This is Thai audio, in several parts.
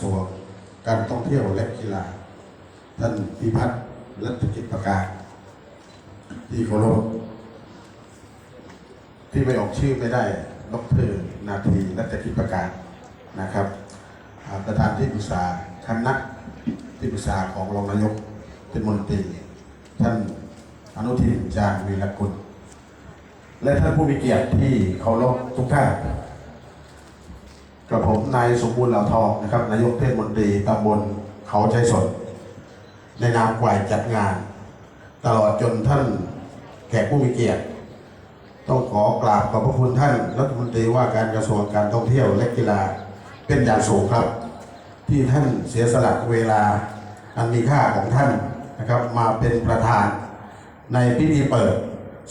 ทรวงการท่องเที่ยวและกีฬา ท่านพิพัฒน์รัตกิจประการที่เคารพที่ไม่ออกชื่อไม่ได้ดรนาทีรัตกิจประการนะครับ ประธานที่ปรึกษาคณะที่ปรึกษาของรองนายกเป็นมนตรี ท่านอนุทินจาญวีรกุลและท่านผู้มีเกียรติที่เคารพทุกท่าน กับผมนายสมบูรณ์เหล่าทองนะครับนายกเทศมนตรีตำบลเขาใจสนในนามฝ่ายจัดงาน ตลอดจนท่านแขกผู้มีเกียรติ ต้องขอกราบขอบพระคุณท่านรัฐมนตรีว่าการกระทรวงการท่องเที่ยวและกีฬาเป็นอย่างสูงครับ ที่ท่านเสียสละเวลาอันมีค่าของท่านนะครับมาเป็นประธานในพิธีเปิด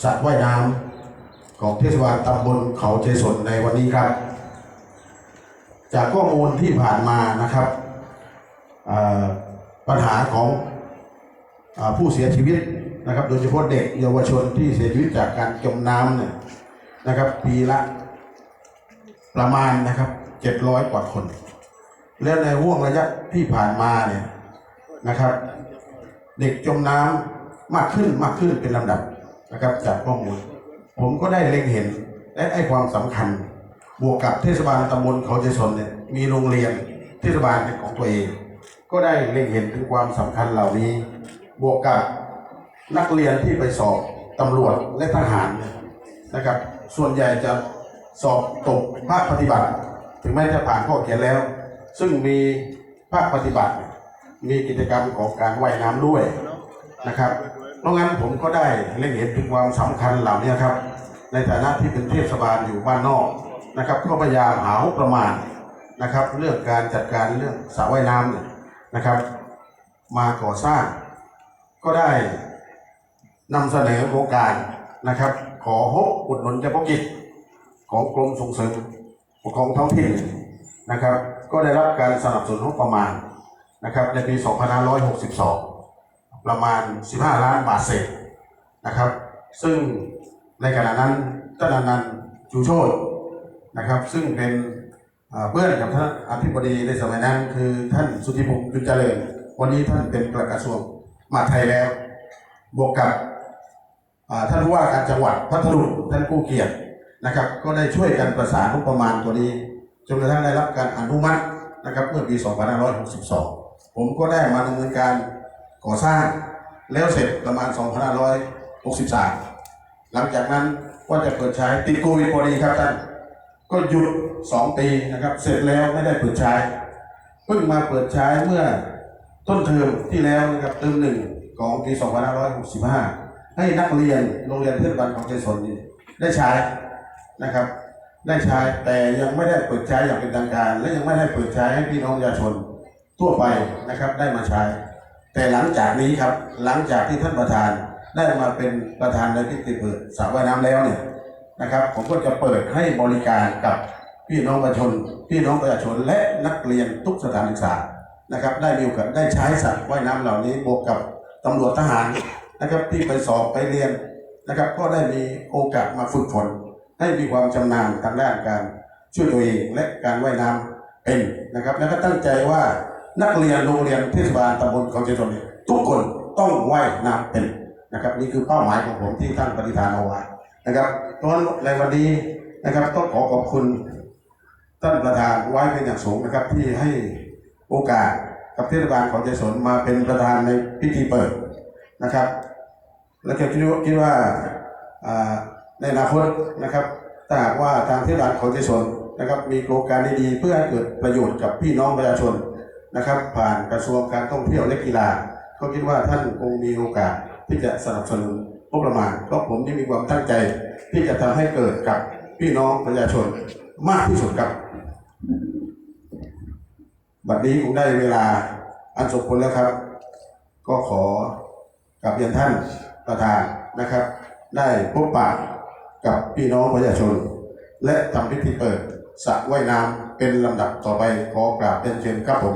สระว่ายน้ำของเทศบาลตำบลเขาใจสนในวันนี้ครับ จากข้อมูลที่ผ่านมานะครับปัญหาของอผู้เสียชีวิตนะครับ โดยเฉพาะเด็กเยาวชนที่เสียชีวิตจากการจมน้ำเนี่ยนะครับ ปีละประมาณนะครับเจ็ดร้อยกว่าคน และในห่วงระยะที่ผ่านมาเนี่ยนะครับ เด็กจมน้ำมากขึ้นมากขึ้นเป็นลำดับนะครับจากข้อมูล ผมก็ได้เล็งเห็นและไอ้ความสำคัญ บวกกับเทศบาลตำบลเขาใจสนเนี่ยมีโรงเรียนเทศบาลเป็นของตัวเอง ก็ได้เล็งเห็นถึงความสำคัญเหล่านี้ บวกกับนักเรียนที่ไปสอบตำรวจและทหารนะครับ ส่วนใหญ่จะสอบตกภาคปฏิบัติ ถึงแม้จะผ่านข้อเขียนแล้ว ซึ่งมีภาคปฏิบัติ มีกิจกรรมของการว่ายน้ำด้วยนะครับเพราะงั้นผมก็ได้เล็งเห็นถึงความสำคัญเหล่านี้ครับ ในฐานะที่เป็นเทศบาลอยู่บ้านนอก นะครับก็พยายามหางบประมาณนะครับ เรื่องการจัดการเรื่องสระว่ายน้ำเนี่ยนะครับ มาก่อสร้าง ก็ได้นำเสนอโครงการนะครับ ขอฮบอุดหนุนเฉพาะกิจของกรมส่งเสริมปกครองท้องถิ่นนะครับ ก็ได้รับการสนับสนุนงบประมาณนะครับ ในปี2562 ประมาณ 15 ล้านบาทเศษนะครับ ซึ่งในขณะนั้นท่านนันจูโชต นะครับ ซึ่งเป็นเพื่อนกับท่านอธิบดีในสมัยนั้น คือท่านสุธิพงศ์จุนเจริญ วันนี้ท่านเป็นประกระทรวงมหาดไทยแล้ว บวกกับท่านผู้ว่าการจังหวัดพัทลุงท่านผู้เกียรตินะครับ ก็ได้ช่วยกันประสานงบประมาณตัวนี้จนกระทั่งได้รับการอนุมัตินะครับเมื่อปี 2562 ผมก็ได้มาดำเนินการก่อสร้างแล้วเสร็จประมาณ 2563 หลังจากนั้นก็จะเปิดใช้ติดโควิดพอดีครับท่าน ก็หยุด2ปีนะครับ เสร็จแล้วไม่ได้เปิดใช้เพิ่งมาเปิดใช้เมื่อต้นเทอมที่แล้วนะครับเทอมหนึ่งของปี 2565 ให้นักเรียนโรงเรียนเทศบาลของใจสนนี่ได้ใช้นะครับ ได้ใช้แต่ยังไม่ได้เปิดใช้อย่างเป็นทางการ และยังไม่ได้เปิดใช้ให้พี่น้องประชาชนทั่วไปนะครับได้มาใช้ แต่หลังจากนี้ครับหลังจากที่ท่านประธานได้มาเป็นประธานในพิธีเปิดสระว่ายน้ำแล้วเนี่ย นะครับผมก็จะเปิดให้บริการกับพี่น้องประชาชน พี่น้องประชาชนและนักเรียนทุกสถานศึกษานะครับได้มีโอกาสได้ใช้สระว่ายน้ำเหล่านี้บวกกับตำรวจทหารนะครับที่ไปสอบไปเรียนนะครับ ก็ได้มีโอกาสมาฝึกฝนให้มีความชำนาญทางด้านการช่วยตัวเองและการว่ายน้ำเป็นนะครับ แล้วก็ตั้งใจว่านักเรียนโรงเรียนเทศบาลตำบลเขาเจริญทุกคนต้องว่ายน้ำเป็นนะครับ นี่คือเป้าหมายของผมที่ท่านปฏิฐานเอาไว้ นะครับเพราะฉะนั้นในวันนี้นะครับต้องขอขอบคุณท่านประธานไว้เป็นอย่างสูงนะครับที่ให้โอกาสกับเทศบาลเขาเจริญมาเป็นประธานในพิธีเปิดนะครับ แล้วก็คิดว่าคิดว่าในอนาคตนะครับถ้าหากว่าทางเทศบาลเขาใจสนนะครับมีโครงการดีๆเพื่อให้เกิดประโยชน์กับพี่น้องประชาชนนะครับ ผ่านกระทรวงการท่องเที่ยวและกีฬาก็คิดว่าท่านคงมีโอกาสที่จะสนับสนุน งบประมาณเพราะผมที่มีความตั้งใจที่จะทำให้เกิดกับพี่น้องประชาชนมากที่สุดครับ บัดนี้คงได้เวลาอันสมควรแล้วครับ ก็ขอกับเรียนท่านประธานนะครับ ได้พบปะกับพี่น้องประชาชน และทำพิธีเปิดสระว่ายน้ำเป็นลำดับต่อไปขอกราบเรียนเชิญครับผม